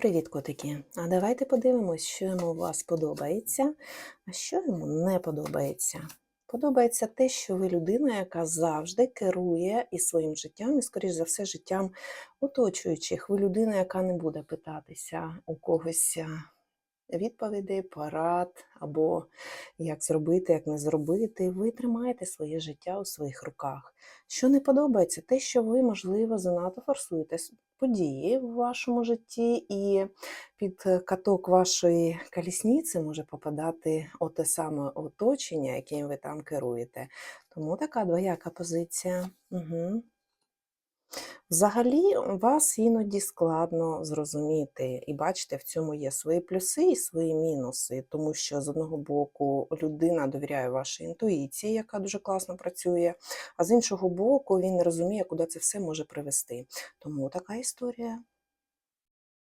Привіт, котики! А давайте подивимось, що йому у вас подобається, а що йому не подобається. Подобається те, що ви людина, яка завжди керує і своїм життям, і, скоріш за все, життям оточуючих. Ви людина, яка не буде питатися у когось відповідей, порад або як зробити, як не зробити. Ви тримаєте своє життя у своїх руках. Що не подобається, те, що ви, можливо, занадто форсуєте події в вашому житті, і під каток вашої колісниці може попадати оте саме оточення, яким ви там керуєте. Тому така двояка позиція. Угу. Взагалі, вас іноді складно зрозуміти, і бачите, в цьому є свої плюси і свої мінуси, тому що з одного боку людина довіряє вашій інтуїції, яка дуже класно працює, а з іншого боку, він не розуміє, куди це все може привести. Тому така історія.